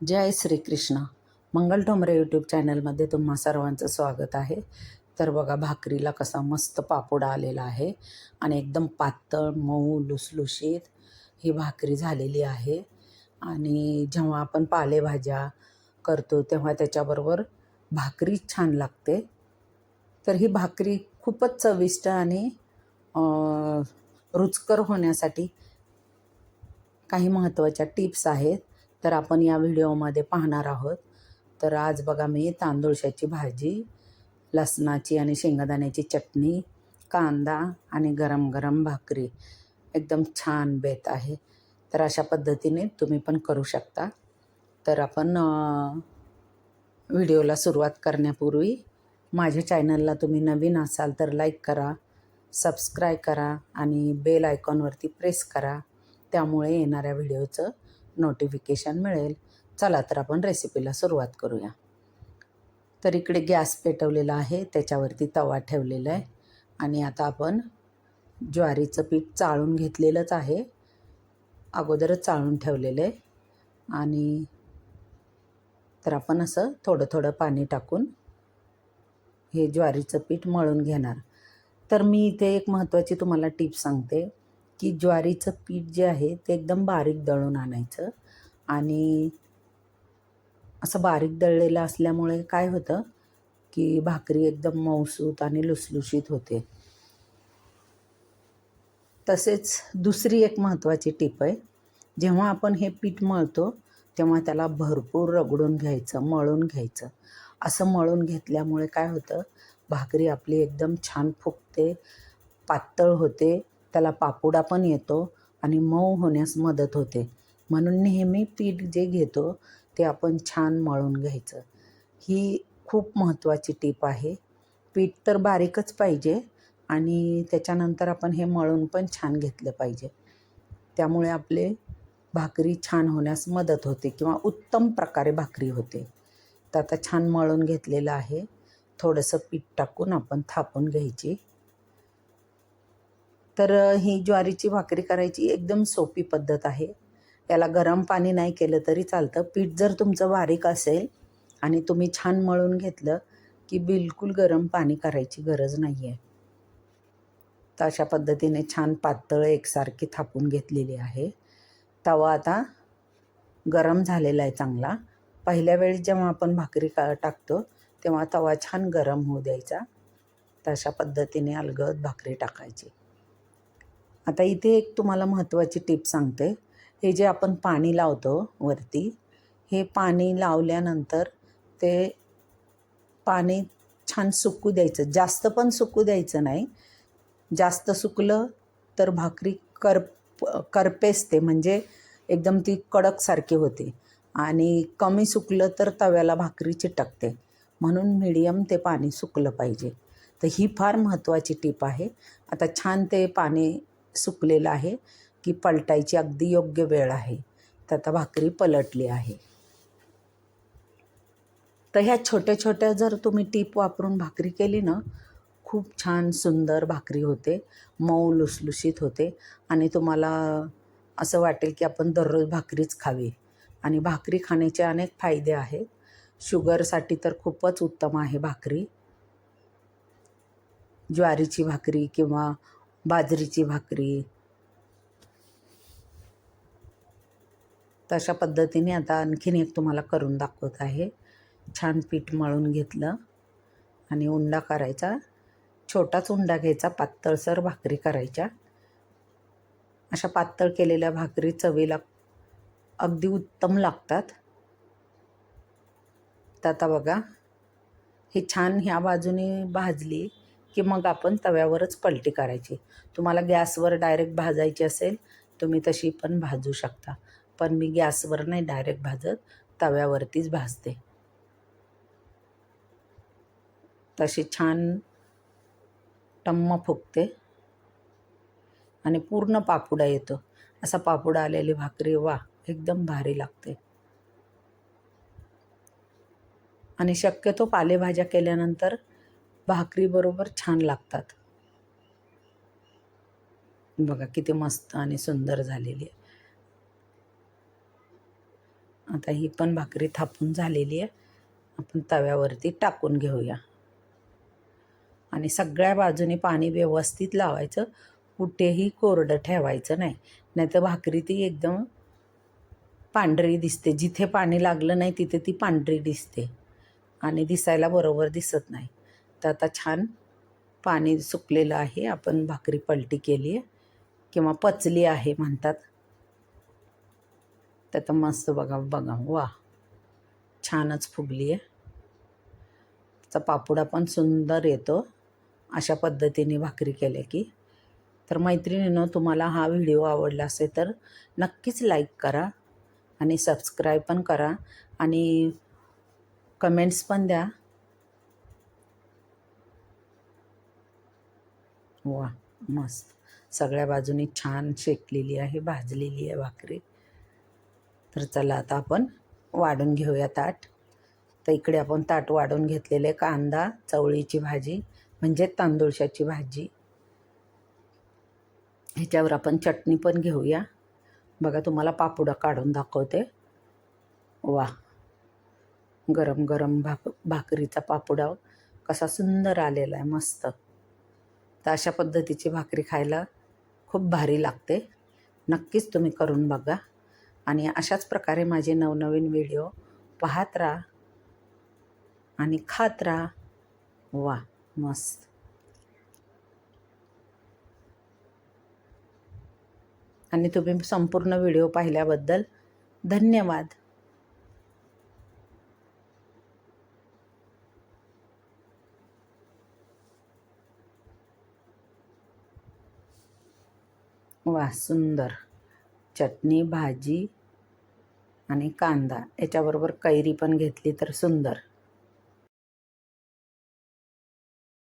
जय Shrikrishna. Mangal Thombare YouTube चॅनलमध्ये तुम्हा सर्वांचं स्वागत आहे. तर बघा भाकरीला कसा मस्त पापोडा आलेला आहे आणि एकदम पातळ मऊ लुसलुशीत ही भाकरी झालेली आहे. आणि जेव्हा आपण पालेभाज्या करतो तेव्हा त्याच्याबरोबर भाकरी छान लागते. तर ही भाकरी खूपच चविष्ट आणि रुचकर होण्यासाठी काही महत्त्वाच्या टिप्स आहेत. तर आपण या व्हिडिओमध्ये पाहणार आहोत. तर आज बघा मी तांदूळशाची भाजी लसणाची आणि शेंगदाण्याची चटणी कांदा आणि गरम गरम भाकरी. एकदम छान बेत आहे. तर अशा पद्धतीने तुम्ही पण करू शकता. तर आपण व्हिडिओला सुरुवात करण्यापूर्वी माझ्या चॅनलला तुम्ही नवीन असाल तर लाईक करा सबस्क्राईब करा आणि बेल आयकॉनवरती प्रेस करा. त्यामुळे येणाऱ्या व्हिडिओचं नोटिफिकेशन मिळेल. चला तर आपण रेसिपीला सुरुवात करूया. तर इकडे गॅस पेटवलेला आहे त्याच्यावरती तवा ठेवलेला आहे. आणि आता आपण ज्वारीचं पीठ चाळून घेतलेलंच आहे. अगोदरच चाळून ठेवलेलं आहे. आणि तर आपण असं थोडं थोडं पाणी टाकून हे ज्वारीचं पीठ मळून घेणार. तर मी इथे एक महत्त्वाची तुम्हाला टीप सांगते. की ज्वारीचं पीठ जे आहे ते एकदम बारीक दळून आणायचं. आणि असं बारीक दळलेलं असल्यामुळे काय होतं की भाकरी एकदम मऊसूत आणि लुसलुशीत होते. तसेच दुसरी एक महत्त्वाची टीप आहे. जेव्हा आपण हे पीठ मळतो तेव्हा त्याला भरपूर रगडून घ्यायचं मळून घ्यायचं. असं मळून घेतल्यामुळे काय होतं? भाकरी आपली एकदम छान फुगते पातळ होते त्याला पापुडा पण येतो आणि मऊ होण्यास मदत होते. म्हणून नेहमी पीठ जे घेतो ते आपण छान मळून घ्यायचं. ही खूप महत्त्वाची टीप आहे. पीठ तर बारीकच पाहिजे आणि त्याच्यानंतर आपण हे मळून पण छान घेतलं पाहिजे. त्यामुळे आपले भाकरी छान होण्यास मदत होते किंवा उत्तम प्रकारे भाकरी होते. तर आता छान मळून घेतलेलं आहे. थोडंसं पीठ टाकून आपण थापून घ्यायची. तर ही ज्वारीची भाकरी करायची एकदम सोपी पद्धत आहे. याला गरम पाणी नाही केलं तरी चालतं. पीठ जर तुमचं बारीक असेल आणि तुम्ही छान मळून घेतलं की बिलकुल गरम पाणी करायची गरज नाही आहे तर अशा पद्धतीने छान पातळ एकसारखी थापून घेतलेली आहे. तवा आता गरम झालेला आहे चांगला. पहिल्या वेळी जेव्हा आपण भाकरी का टाकतो तेव्हा तवा छान गरम होऊ द्यायचा. तशा पद्धतीने अलगद भाकरी टाकायची. आता इथे एक तुम्हाला महत्त्वाची टिप सांगते. हे जे आपण पाणी लावतो वरती हे पाणी लावल्यानंतर ते पाणी छान सुकू द्यायचं. जास्त पण सुकू द्यायचं नाही. जास्त सुकलं तर भाकरी करप करपेसते म्हणजे एकदम ती कडकसारखी होते. आणि कमी सुकलं तर तव्याला भाकरी चिटकते. म्हणून मिडियम ते पाणी सुकलं पाहिजे. तर ही फार महत्त्वाची टीप आहे. आता छान ते पाणी सुकलेलं आहे की पलटायची अगदी योग्य वेळ आहे. तर आता भाकरी पलटली आहे. तर ह्या छोट्या छोट्या जर तुम्ही टीप वापरून भाकरी केली ना खूप छान सुंदर भाकरी होते मऊ लुसलुशीत होते आणि तुम्हाला असं वाटेल की आपण दररोज भाकरीच खावी. आणि भाकरी खाण्याचे अनेक फायदे आहेत. शुगरसाठी तर खूपच उत्तम आहे भाकरी. ज्वारीची भाकरी किंवा बाजरीची भाकरी. तशा पद्धतीने आता आणखीन एक तुम्हाला करून दाखवत आहे. छान पीठ मळून घेतलं आणि उंडा करायचा. छोटाच उंडा घ्यायचा पातळसर भाकरी करायच्या. अशा पातळ केलेल्या भाकरी चवीला अगदी उत्तम लागतात. तर आता बघा हे छान ह्या बाजूने भाजली. की मग आपण तव्यावरच पलटी करायची. तुम्हाला गॅसवर डायरेक्ट भाजायची असेल तुम्ही तशी पण भाजू शकता. पण मी गॅसवर नाही डायरेक्ट भाजत तव्यावरतीच भाजते. तशी छान टम्म फुगते. आणि पूर्ण पापुडा येतो. असा पापुडा आलेली भाकरी वा एकदम भारी लागते. आणि शक्यतो पालेभाज्या केल्यानंतर भाकरीबरोबर छान लागतात. बघा किती मस्त आणि सुंदर झालेली आहे. आता ही पण भाकरी थापून झालेली आहे. आपण तव्यावरती टाकून घेऊया. आणि सगळ्या बाजूने पाणी व्यवस्थित लावायचं. कुठेही कोरडं ठेवायचं नाही. नाहीतर भाकरी ती एकदम पांढरी दिसते. जिथे पाणी लागलं नाही तिथे ती पांढरी दिसते. आणि दिसायला बरोबर दिसत नाही. तर आता छान पाणी सुकलेलं आहे. आपण भाकरी पलटी केली आहे किंवा पचली आहे म्हणतात. तर आता मस्त बघा बघा. वा. छानच फुगली आहे त्याचा पापुडा पण सुंदर येतो. अशा पद्धतीने भाकरी केल्या की. तर मैत्रिणीनं तुम्हाला हा व्हिडिओ आवडला असेल तर नक्कीच लाईक करा आणि सबस्क्राईब पण करा. आणि कमेंट्स पण द्या. वा मस्त. सगळ्या बाजूनी छान शेकलेली आहे भाजलेली आहे भाकरी. तर चला आता आपण वाढून घेऊया ताट. तर इकडे आपण ताट वाढून घेतलेले कांदा चवळीची भाजी म्हणजे तांदूळशाची भाजी. ह्याच्यावर आपण चटणी पण घेऊया. बघा तुम्हाला पापुडा काढून दाखवते. वा. गरम गरम भाक भाकरीचा पापुडा. कसा सुंदर आलेला आहे मस्त. तर अशा पद्धतीची भाकरी खायला खूप भारी लागते. नक्कीच तुम्ही करून बघा. आणि अशाच प्रकारे माझे नवनवीन व्हिडिओ पाहत राहा आणि खात राहा. वा मस्त. आणि तुम्ही संपूर्ण व्हिडिओ पाहिल्याबद्दल धन्यवाद. वा सुंदर. चटणी भाजी आणि कांदा. याच्याबरोबर कैरी पण घेतली तर सुंदर.